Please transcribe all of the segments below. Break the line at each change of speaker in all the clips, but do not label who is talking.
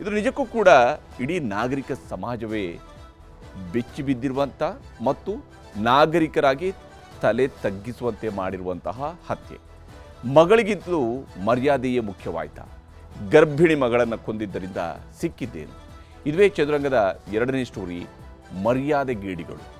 ಇದು ನಿಜಕ್ಕೂ ಕೂಡ ಇಡೀ ನಾಗರಿಕ ಸಮಾಜವೇ ಬೆಚ್ಚಿ ಬಿದ್ದಿರುವಂಥ ಮತ್ತು ನಾಗರಿಕರಾಗಿ ತಲೆ ತಗ್ಗಿಸುವಂತೆ ಮಾಡಿರುವಂತಹ ಹತ್ಯೆ. ಮಗಳಿಗಿಂತಲೂ ಮರ್ಯಾದೆಯೇ ಮುಖ್ಯವಾಯ್ತ. ಗರ್ಭಿಣಿ ಮಗಳನ್ನು ಕೊಂದಿದ್ದರಿಂದ ಸಿಕ್ಕಿದ್ದೇನು. ಇದುವೇ ಚದುರಂಗದ ಎರಡನೇ ಸ್ಟೋರಿ ಮರ್ಯಾದೆ ಗೇಡಿಗಳು.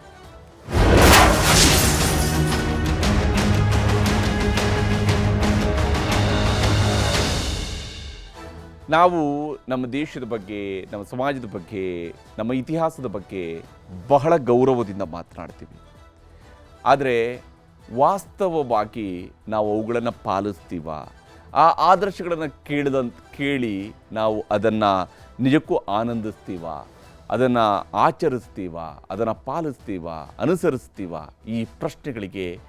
ನಾವು ನಮ್ಮ ದೇಶದ ಬಗ್ಗೆ, ನಮ್ಮ ಸಮಾಜದ ಬಗ್ಗೆ, ನಮ್ಮ ಇತಿಹಾಸದ ಬಗ್ಗೆ ಬಹಳ ಗೌರವದಿಂದ ಮಾತನಾಡ್ತೀವಿ. ಆದರೆ ವಾಸ್ತವವಾಗಿ ನಾವು ಅವುಗಳನ್ನು ಪಾಲಿಸ್ತೀವ? ಆ ಆದರ್ಶಗಳನ್ನು ಕೇಳಿದಂತ, ಕೇಳಿ ನಾವು ಅದನ್ನು ನಿಜಕ್ಕೂ ಆನಂದಿಸ್ತೀವ? ಅದನ್ನು ಆಚರಿಸ್ತೀವ? ಅದನ್ನು ಪಾಲಿಸ್ತೀವ? ಅನುಸರಿಸ್ತೀವ? ಈ ಪ್ರಶ್ನೆಗಳಿಗೆ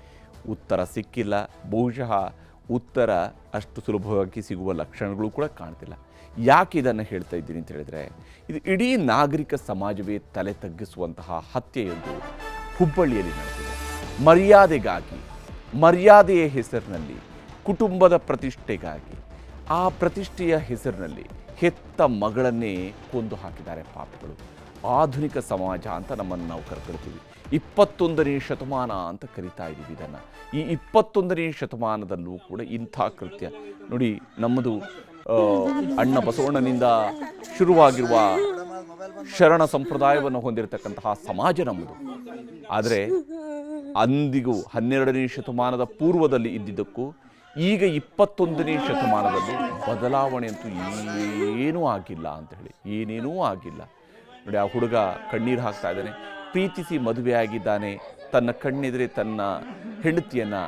ಉತ್ತರ ಸಿಕ್ಕಿಲ್ಲ. ಬಹುಶಃ ಉತ್ತರ ಅಷ್ಟು ಸುಲಭವಾಗಿ ಸಿಗುವ ಲಕ್ಷಣಗಳು ಕೂಡ ಕಾಣ್ತಿಲ್ಲ. ಯಾಕೆ ಇದನ್ನು ಹೇಳ್ತಾ ಇದ್ದೀನಿ ಅಂತ ಹೇಳಿದ್ರೆ, ಇದು ಇಡೀ ನಾಗರಿಕ ಸಮಾಜವೇ ತಲೆ ತಗ್ಗಿಸುವಂತಹ ಹತ್ಯೆಯೊಂದು ಹುಬ್ಬಳ್ಳಿಯಲ್ಲಿ ನಡೆದಿದೆ. ಮರ್ಯಾದೆಗಾಗಿ, ಮರ್ಯಾದೆಯ ಹೆಸರಿನಲ್ಲಿ, ಕುಟುಂಬದ ಪ್ರತಿಷ್ಠೆಗಾಗಿ ಆ ಪ್ರತಿಷ್ಠೆಯ ಹೆಸರಿನಲ್ಲಿ ಹೆತ್ತ ಮಗಳನ್ನೇ ಕೊಂದು ಹಾಕಿದ್ದಾರೆ ಪಾಪಗಳು. ಆಧುನಿಕ ಸಮಾಜ ಅಂತ ನಮ್ಮನ್ನು ನಾವು ಕರ್ಕೊಳ್ತೀವಿ. ಇಪ್ಪತ್ತೊಂದನೇ ಶತಮಾನ ಅಂತ ಕರಿತಾ ಇದ್ದೀವಿ ಇದನ್ನು. ಈ ಇಪ್ಪತ್ತೊಂದನೇ ಶತಮಾನದಲ್ಲೂ ಕೂಡ ಇಂಥ ಕೃತ್ಯ. ನೋಡಿ, ನಮ್ಮದು ಅಣ್ಣ ಬಸವಣ್ಣನಿಂದ ಶುರುವಾಗಿರುವ ಶರಣ ಸಂಪ್ರದಾಯವನ್ನು ಹೊಂದಿರತಕ್ಕಂತಹ ಸಮಾಜ ನಮ್ಮದು. ಆದರೆ ಅಂದಿಗೂ ಹನ್ನೆರಡನೇ ಶತಮಾನದ ಪೂರ್ವದಲ್ಲಿ ಇದ್ದಿದ್ದಕ್ಕೂ ಈಗ ಇಪ್ಪತ್ತೊಂದನೇ ಶತಮಾನದಲ್ಲಿ ಬದಲಾವಣೆ ಅಂತೂ ಏನೂ ಆಗಿಲ್ಲ ಅಂತ ಹೇಳಿ, ಏನೇನೂ ಆಗಿಲ್ಲ. ನೋಡಿ, ಆ ಹುಡುಗ ಕಣ್ಣೀರು ಹಾಕ್ತಾ ಇದ್ದಾನೆ, ಪ್ರೀತಿಸಿ ಮದುವೆ ಆಗಿದ್ದಾನೆ ತನ್ನ ಕಣ್ಣೆದುರೆ ತನ್ನ ಹೆಂಡತಿಯನ್ನು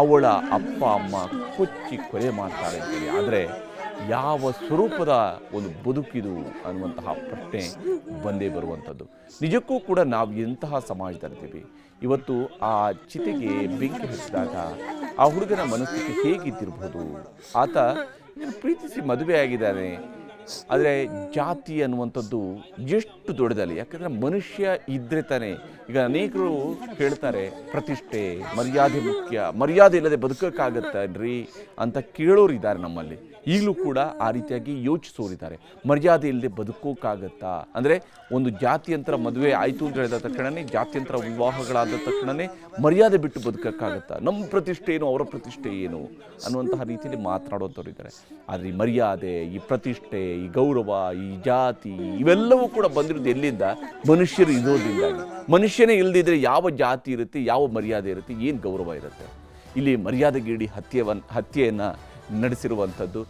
ಅವಳ ಅಪ್ಪ, ಅಮ್ಮ ಕೊಚ್ಚಿ ಕೊಲೆ ಮಾಡ್ತಾರೆ ಆದರೆ ಯಾವ ಸ್ವರೂಪದ ಒಂದು ಬದುಕಿದು ಅನ್ನುವಂತಹ ಪ್ರಶ್ನೆ ಬಂದೇ ಬರುವಂಥದ್ದು. ನಿಜಕ್ಕೂ ಕೂಡ ನಾವು ಎಂತಹ ಸಮಾಜದಲ್ಲಿದ್ದೀವಿ? ಇವತ್ತು ಆ ಚಿತೆಗೆ ಬೆಂಕಿ ಹಚ್ಚಿದಾಗ ಆ ಹುಡುಗನ ಮನಸ್ಸಿಗೆ ಹೇಗಿದ್ದಿರ್ಬೋದು? ಆತ ಪ್ರೀತಿಸಿ ಮದುವೆ ಆಗಿದ್ದಾನೆ. ಆದರೆ ಜಾತಿ ಅನ್ನುವಂಥದ್ದು ಎಷ್ಟು ದೊಡ್ಡದಲ್ಲಿ, ಯಾಕಂದರೆ ಮನುಷ್ಯ ಇದ್ರೆ ತಾನೇ. ಈಗ ಅನೇಕರು ಹೇಳ್ತಾರೆ, ಪ್ರತಿಷ್ಠೆ ಮರ್ಯಾದೆ ಮುಖ್ಯ, ಮರ್ಯಾದೆ ಇಲ್ಲದೆ ಬದುಕೋಕ್ಕಾಗತ್ತನ್ರಿ ಅಂತ ಕೇಳೋರು ಇದ್ದಾರೆ ನಮ್ಮಲ್ಲಿ. ಈಗಲೂ ಕೂಡ ಆ ರೀತಿಯಾಗಿ ಯೋಚಿಸೋರಿದ್ದಾರೆ ಮರ್ಯಾದೆ ಇಲ್ಲದೆ ಬದುಕೋಕ್ಕಾಗತ್ತಾ ಅಂದರೆ ಒಂದು ಜಾತ್ಯಂತರ ಮದುವೆ ಆಯಿತು ಅಂತ ಹೇಳಿದ ತಕ್ಷಣವೇ ಜಾತ್ಯಂತರ ವಿವಾಹಗಳಾದ ತಕ್ಷಣವೇ ಮರ್ಯಾದೆ ಬಿಟ್ಟು ಬದುಕೋಕ್ಕಾಗತ್ತಾ? ನಮ್ಮ ಪ್ರತಿಷ್ಠೆ ಏನು, ಅವರ ಪ್ರತಿಷ್ಠೆ ಏನು ಅನ್ನುವಂತಹ ರೀತಿಯಲ್ಲಿ ಮಾತನಾಡುವಂಥವ್ರು ಇದ್ದಾರೆ. ಆದರೆ ಈ ಮರ್ಯಾದೆ, ಈ ಪ್ರತಿಷ್ಠೆ, ಈ ಗೌರವ, ಈ ಜಾತಿ ಇವೆಲ್ಲವೂ ಕೂಡ ಬಂದಿರೋದು ಎಲ್ಲಿಂದ? ಮನುಷ್ಯರು ಇರೋದ್ರಿಂದಾಗಿ. ಮನುಷ್ಯನೇ ಇಲ್ಲದಿದ್ದರೆ ಯಾವ ಜಾತಿ ಇರುತ್ತೆ, ಯಾವ ಮರ್ಯಾದೆ ಇರುತ್ತೆ, ಏನು ಗೌರವ ಇರುತ್ತೆ? ಇಲ್ಲಿ ಮರ್ಯಾದೆಗೇಡಿ ಹತ್ಯೆವನ್, ಹತ್ಯೆಯನ್ನು ನಡೆಸಿರುವಂಥದ್ದು.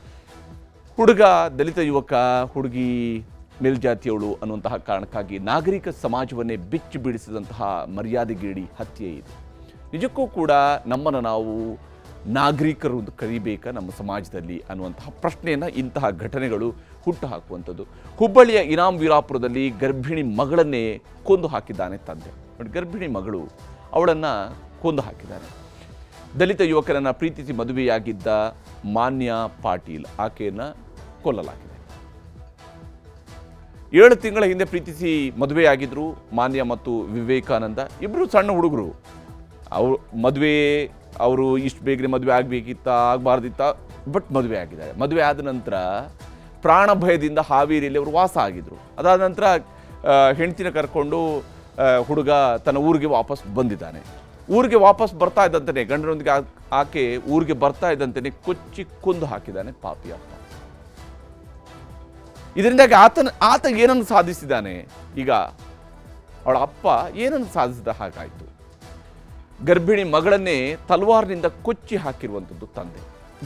ಹುಡುಗ, ದಲಿತ ಯುವಕ, ಹುಡುಗಿ, ಮೇಲ್ಜಾತಿಯವಳು ಅನ್ನುವಂತಹ ಕಾರಣಕ್ಕಾಗಿ ನಾಗರಿಕ ಸಮಾಜವನ್ನೇ ಬಿಚ್ಚಿ ಬೀಳಿಸಿದಂತಹ ಮರ್ಯಾದೆಗೇಡಿ ಹತ್ಯೆ ಇದು. ನಿಜಕ್ಕೂ ಕೂಡ ನಮ್ಮನ್ನು ನಾವು ನಾಗರಿಕರು ಕರಿಬೇಕಾ ನಮ್ಮ ಸಮಾಜದಲ್ಲಿ ಅನ್ನುವಂತಹ ಪ್ರಶ್ನೆಯನ್ನು ಇಂತಹ ಘಟನೆಗಳು ಹುಟ್ಟು ಹಾಕುವಂಥದ್ದು. ಹುಬ್ಬಳ್ಳಿಯ ಇನಾಮ್ ವೀರಾಪುರದಲ್ಲಿ ಗರ್ಭಿಣಿ ಮಗಳನ್ನೇ ಕೊಂದು ಹಾಕಿದ್ದಾನೆ ತಂದೆ. ಬಟ್ ಗರ್ಭಿಣಿ ಮಗಳು ಅವಳನ್ನು ಕೊಂದು ಹಾಕಿದ್ದಾನೆ. ದಲಿತ ಯುವಕರನ್ನು ಪ್ರೀತಿಸಿ ಮದುವೆಯಾಗಿದ್ದ ಮಾನ್ಯ ಪಾಟೀಲ್, ಆಕೆಯನ್ನು ಕೊಲ್ಲಲಾಗಿದೆ. ಏಳು ತಿಂಗಳ ಹಿಂದೆ ಪ್ರೀತಿಸಿ ಮದುವೆಯಾಗಿದ್ದರು ಮಾನ್ಯ ಮತ್ತು ವಿವೇಕಾನಂದ. ಇಬ್ಬರು ಸಣ್ಣ ಹುಡುಗರು. ಅವರು ಮದುವೆ, ಅವರು ಇಷ್ಟು ಬೇಗನೆ ಮದುವೆ ಆಗಬೇಕಿತ್ತ, ಆಗಬಾರ್ದಿತ್ತ, ಬಟ್ ಮದುವೆ ಆಗಿದ್ದಾರೆ. ಮದುವೆ ಆದ ನಂತರ ಪ್ರಾಣ ಭಯದಿಂದ ಹಾವೇರಿಯಲ್ಲಿ ಅವರು ವಾಸ ಆಗಿದ್ದರು ಅದಾದ ನಂತರ ಹೆಂಡ್ತಿನ ಕರ್ಕೊಂಡು ಹುಡುಗ ತನ್ನ ಊರಿಗೆ ವಾಪಸ್ ಬಂದಿದ್ದಾನೆ. ಊರಿಗೆ ವಾಪಸ್ ಬರ್ತಾ ಇದ್ದಂತೆ ಗಂಡನೊಂದಿಗೆ ಆಕೆ ಊರಿಗೆ ಬರ್ತಾ ಇದ್ದಂತೆಯೇ ಕೊಚ್ಚಿ ಕೊಂದು ಹಾಕಿದ್ದಾನೆ ಪಾಪಿ ಅಪ್ಪ. ಇದರಿಂದಾಗಿ ಆತನ, ಆತ ಏನನ್ನು ಸಾಧಿಸಿದ್ದಾನೆ? ಈಗ ಅವಳ ಅಪ್ಪ ಏನನ್ನು ಸಾಧಿಸಿದ ಹಾಗಾಯಿತು? ಗರ್ಭಿಣಿ ಮಗಳನ್ನೇ ತಲ್ವಾರ್ನಿಂದ ಕೊಚ್ಚಿ ಹಾಕಿರುವಂಥದ್ದು ತಂದೆ.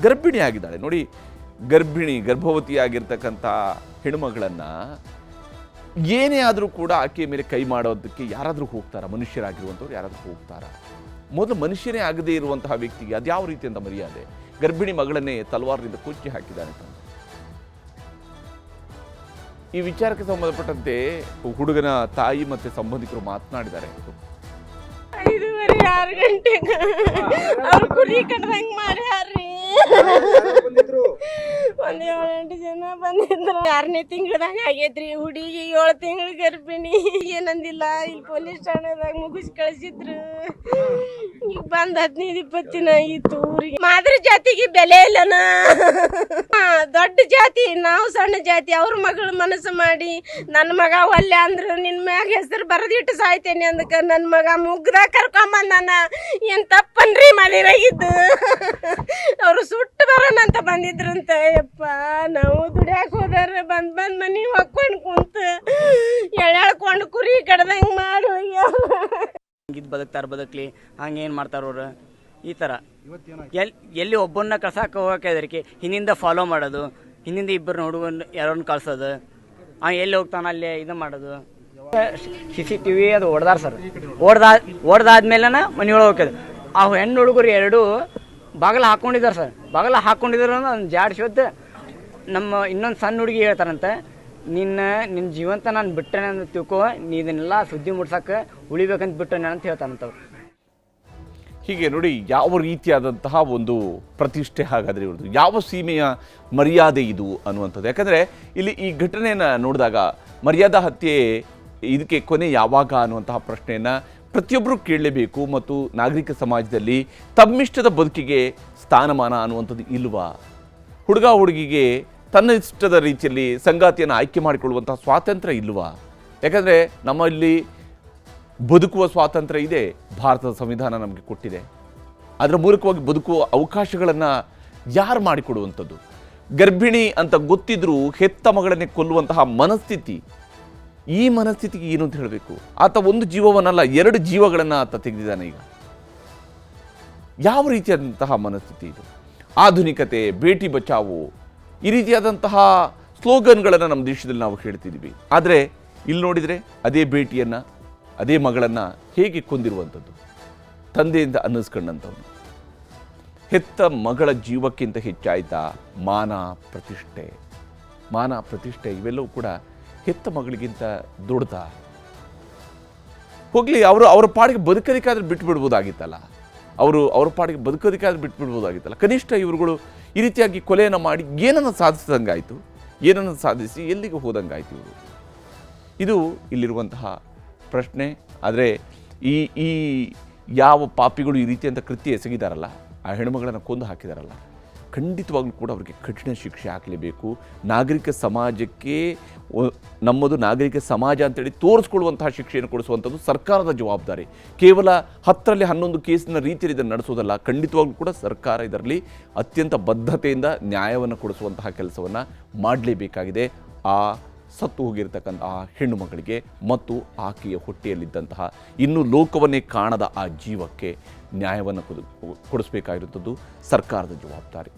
ಗರ್ಭಿಣಿ ಆಗಿದ್ದಾಳೆ ನೋಡಿ, ಗರ್ಭಿಣಿ, ಗರ್ಭವತಿಯಾಗಿರ್ತಕ್ಕಂಥ ಹೆಣ್ಮಗಳನ್ನು ಏನೇ ಆದರೂ ಕೂಡ ಆಕೆಯ ಮೇಲೆ ಕೈ ಮಾಡೋದಕ್ಕೆ ಯಾರಾದರೂ ಹೋಗ್ತಾರಾ? ಮನುಷ್ಯರಾಗಿರುವಂಥವ್ರು ಯಾರಾದರೂ ಹೋಗ್ತಾರಾ? ಮೊದಲು ಮನುಷ್ಯನೇ ಆಗದೇ ಇರುವಂತಹ ವ್ಯಕ್ತಿಗೆ ಅದ್ಯಾವ ರೀತಿಯಿಂದ ಮರ್ಯಾದೆ? ಗರ್ಭಿಣಿ ಮಗಳನ್ನೇ ತಲವಾರದಿಂದ ಕೊಚ್ಚಿ ಹಾಕಿದ್ದಾನೆ ತಂದೆ ಈ ವಿಚಾರಕ್ಕೆ ಸಂಬಂಧಪಟ್ಟಂತೆ ಹುಡುಗನ ತಾಯಿ ಮತ್ತೆ ಸಂಬಂಧಿಕರು ಮಾತನಾಡಿದ್ದಾರೆ.
ಐದೂವರೆ ಆರು ಗಂಟೆಗೆ ಅವ್ರು ಕುರಿ ಮಾಡ್ಯಾರ್ರಿ ಒಂದ್ ಏಳೆಂಟು ಜನ ಬಂದಿದ್ರು. ಆರನೇ ತಿಂಗಳದಾಗ ಆಗೈತ್ರಿ ಹುಡುಗಿ ಏಳು ತಿಂಗಳ ಗರ್ಭಿಣಿ. ಏನಂದಿಲ್ಲ, ಇಲ್ಲಿ ಪೊಲೀಸ್ ಠಾಣೆದಾಗ ಮುಗಿಸ್ ಕಳ್ಸಿದ್ರು. ಈಗ ಬಂದ್ ಹದಿನೈದು ಇಪ್ಪತ್ತು ದಿನ ಆಗಿತ್ತು ಊರಿಗೆ. ಮಾದ್ರ ಜಾತಿಗೆ ಬೆಲೆ ಇಲ್ಲನ? ದೊಡ್ಡ ಜಾತಿ, ನಾವು ಸಣ್ಣ ಜಾತಿ, ಅವ್ರ ಮಗಳ ಮನಸ್ಸು ಮಾಡಿ, ನನ್ನ ಮಗ ಒಲ್ಲೆ ಅಂದ್ರು ನಿನ್ ಮ್ಯಾಗ ಹೆಸರು ಬರದಿಟ್ಟು ಸಾಯ್ತೇನೆ ಅಂದಕ ನನ್ನ ಮಗ ಮುಗ್ದಾಗ ಕರ್ಕೊಂಬಂದನ. ಏನ್ ತಪ್ಪನ್ರಿ ಮಲಿರಾಗಿದ್ದು ಅವರು ಸುಟ್ಟು ಬರೋಣ ಅಂತ ಬಂದಿದ್ರಂತ. ಯಪ್ಪ ನಾವು ದುಡ್ಯಾಕ ಹೋದಾರ ಬಂದ್ ಬಂದ್ ಮನಿ ಹಾಕೊಂಡ್ ಕುಂತ ಎಳ್ಯಾಳ್ಕೊಂಡು ಕುರಿ ಕಡ್ದಂಗ್ ಮಾಡು
ಹಂಗಿದ್ ಬದುಕ್ತಾರೆ ಬದುಕ್ಲಿ ಹಂಗೆ ಏನು ಮಾಡ್ತಾರ ಅವ್ರು? ಈ ಥರ ಎಲ್ಲಿ ಎಲ್ಲಿ ಒಬ್ಬನ್ನ ಕಳ್ಸಕ್ಕೆ ಹೋಗಕ್ಕೆ ಹೆದರಿಕೆ? ಹಿಂದಿಂದ ಫಾಲೋ ಮಾಡೋದು ಹಿಂದಿಂದ ಇಬ್ಬರು ಹುಡುಗನ ಯಾರನ್ನ ಕಳ್ಸೋದು? ಆ ಎಲ್ಲಿ ಹೋಗ್ತಾನ ಅಲ್ಲಿ ಇದು ಮಾಡೋದು? ಸಿ ಸಿ ಟಿ ವಿ ಅದು ಹೊಡೆದಾರ ಸರ್. ಹೊಡ್ದಾ ಹೊಡ್ದಾದ್ಮೇಲೆ ಮನೆಯೊಳಗೆ ಹೋಗ್ತದೆ. ಆ ಹೆಣ್ಣು ಹುಡುಗರು ಎರಡು ಬಾಗಿಲ ಹಾಕ್ಕೊಂಡಿದ್ದಾರೆ ಸರ್. ಬಾಗಲ ಹಾಕ್ಕೊಂಡಿದ್ರು ನಾನು ಜಾಡ್ ಶೋದ್ ನಮ್ಮ ಇನ್ನೊಂದು ಸಣ್ಣ ಹುಡುಗಿ ಹೇಳ್ತಾರಂತೆ, ನಿನ್ನ ನಿನ್ನ ಜೀವಂತ ನಾನು ಬಿಟ್ಟನೆ ಅಂತ ತಿಳ್ಕೊ, ನೀ ಇದನ್ನೆಲ್ಲ ಸುದ್ದಿ ಮುಡ್ಸಕ್ಕೆ ಉಳಿಬೇಕಂತ ಬಿಟ್ಟನೆ ಅಂತ ಹೇಳ್ತಾನಂತವ್ರು
ಹೀಗೆ ನೋಡಿ, ಯಾವ ರೀತಿಯಾದಂತಹ ಒಂದು ಪ್ರತಿಷ್ಠೆ ಹಾಗಾದರೆ ಇವ್ರದ್ದು? ಯಾವ ಸೀಮೆಯ ಮರ್ಯಾದೆ ಇದು ಅನ್ನುವಂಥದ್ದು? ಯಾಕಂದರೆ ಇಲ್ಲಿ ಈ ಘಟನೆಯನ್ನು ನೋಡಿದಾಗ ಮರ್ಯಾದಾ ಹತ್ಯೆ ಇದಕ್ಕೆ ಕೊನೆ ಯಾವಾಗ ಅನ್ನುವಂತಹ ಪ್ರಶ್ನೆಯನ್ನು ಪ್ರತಿಯೊಬ್ಬರು ಕೇಳಲೇಬೇಕು ಮತ್ತು ನಾಗರಿಕ ಸಮಾಜದಲ್ಲಿ ತಮ್ಮಿಷ್ಟದ ಬದುಕಿಗೆ ಸ್ಥಾನಮಾನ ಅನ್ನುವಂಥದ್ದು ಇಲ್ವಾ? ಹುಡುಗ ಹುಡುಗಿಗೆ ತನ್ನ ಇಷ್ಟದ ರೀತಿಯಲ್ಲಿ ಸಂಗಾತಿಯನ್ನು ಆಯ್ಕೆ ಮಾಡಿಕೊಳ್ಳುವಂಥ ಸ್ವಾತಂತ್ರ್ಯ ಇಲ್ವಾ? ಯಾಕಂದರೆ ನಮ್ಮಲ್ಲಿ ಬದುಕುವ ಸ್ವಾತಂತ್ರ್ಯ ಇದೆ, ಭಾರತದ ಸಂವಿಧಾನ ನಮಗೆ ಕೊಟ್ಟಿದೆ. ಅದರ ಮೂಲಕವಾಗಿ ಬದುಕುವ ಅವಕಾಶಗಳನ್ನು ಯಾರು ಮಾಡಿಕೊಡುವಂಥದ್ದು? ಗರ್ಭಿಣಿ ಅಂತ ಗೊತ್ತಿದ್ರೂ ಹೆತ್ತ ಮಗಳನ್ನೇ ಕೊಲ್ಲುವಂತಹ ಮನಸ್ಥಿತಿ ಈ ಮನಸ್ಥಿತಿಗೆ ಏನು ಅಂತ ಹೇಳಬೇಕು? ಆತ ಒಂದು ಜೀವವನ್ನಲ್ಲ, ಎರಡು ಜೀವಗಳನ್ನು ಆತ ತೆಗೆದಿದ್ದಾನೆ ಈಗ. ಯಾವ ರೀತಿಯಾದಂತಹ ಮನಸ್ಥಿತಿ ಇದು? ಆಧುನಿಕತೆ, ಬೇಟಿ ಬಚಾವು, ಈ ರೀತಿಯಾದಂತಹ ಸ್ಲೋಗನ್ಗಳನ್ನು ನಮ್ಮ ದೇಶದಲ್ಲಿ ನಾವು ಹೇಳ್ತಿದ್ದೀವಿ. ಆದರೆ, ಇಲ್ಲಿ ನೋಡಿದರೆ ಅದೇ ಭೇಟಿಯನ್ನು ಅದೇ ಮಗಳನ್ನು ಹೇಗೆ ಕೊಂದಿರುವಂಥದ್ದು? ತಂದೆಯಿಂದ ಅನ್ನಿಸ್ಕೊಂಡಂಥವನು. ಹೆತ್ತ ಮಗಳ ಜೀವಕ್ಕಿಂತ ಹೆಚ್ಚಾಯ್ತಾ? ಮಾನ ಪ್ರತಿಷ್ಠೆ. ಮಾನ ಪ್ರತಿಷ್ಠೆ ಇವೆಲ್ಲವೂ ಕೂಡ ಹೆತ್ತ ಮಗಳಿಗಿಂತ ದೊಡ್ಡದ? ಹೋಗಲಿ, ಅವರು ಅವ್ರ ಪಾಡಿಗೆ ಬದುಕೋದಕ್ಕಾದ್ರೆ ಬಿಟ್ಬಿಡ್ಬೋದಾಗಿತ್ತಲ್ಲ. ಅವರು ಅವ್ರ ಪಾಡಿಗೆ ಬದುಕೋದಕ್ಕಾದ್ರೆ ಬಿಟ್ಬಿಡ್ಬೋದಾಗಿತ್ತಲ್ಲ. ಕನಿಷ್ಠ ಇವರುಗಳು ಈ ರೀತಿಯಾಗಿ ಕೊಲೆಯನ್ನು ಮಾಡಿ ಏನನ್ನು ಸಾಧಿಸಿದಂಗಾಯಿತು? ಏನನ್ನು ಸಾಧಿಸಿ ಎಲ್ಲಿಗೆ ಹೋದಂಗಾಯ್ತು ಇವರು? ಇದು ಇಲ್ಲಿರುವಂತಹ ಪ್ರಶ್ನೆ. ಆದರೆ ಈ ಈ ಯಾವ ಪಾಪಿಗಳು ಈ ರೀತಿಯಂಥ ಕೃತ್ಯ ಎಸಗಿದಾರಲ್ಲ, ಆ ಹೆಣ್ಮಗಳನ್ನು ಕೊಂದು ಹಾಕಿದಾರಲ್ಲ ಖಂಡಿತವಾಗ್ಲೂ ಕೂಡ ಅವರಿಗೆ ಕಠಿಣ ಶಿಕ್ಷೆ ಹಾಕಲೇಬೇಕು ನಾಗರಿಕ ಸಮಾಜಕ್ಕೆ ನಮ್ಮದು ನಾಗರಿಕ ಸಮಾಜ ಅಂತೇಳಿ ತೋರಿಸ್ಕೊಳ್ಳುವಂತಹ ಶಿಕ್ಷೆಯನ್ನು ಕೊಡಿಸುವಂಥದ್ದು ಸರ್ಕಾರದ ಜವಾಬ್ದಾರಿ. ಕೇವಲ ಹತ್ತರಲ್ಲಿ ಹನ್ನೊಂದು ಕೇಸಿನ ರೀತಿಯಲ್ಲಿ ಇದನ್ನು ನಡೆಸೋದಲ್ಲ, ಖಂಡಿತವಾಗ್ಲೂ ಕೂಡ ಸರ್ಕಾರ ಇದರಲ್ಲಿ ಅತ್ಯಂತ ಬದ್ಧತೆಯಿಂದ ನ್ಯಾಯವನ್ನು ಕೊಡಿಸುವಂತಹ ಕೆಲಸವನ್ನು ಮಾಡಲೇಬೇಕಾಗಿದೆ. ಆ ಸತ್ತು ಹೋಗಿರ್ತಕ್ಕಂಥ ಆ ಹೆಣ್ಣು ಮಗಳಿಗೆ ಮತ್ತು ಆಕೆಯ ಹೊಟ್ಟೆಯಲ್ಲಿದ್ದಂತಹ ಇನ್ನೂ ಲೋಕವನ್ನೇ ಕಾಣದ ಆ ಜೀವಕ್ಕೆ ನ್ಯಾಯವನ್ನು ಕೊಡು ಕೊಡಿಸ್ಬೇಕಾಗಿರುವಂಥದ್ದು ಸರ್ಕಾರದ ಜವಾಬ್ದಾರಿ.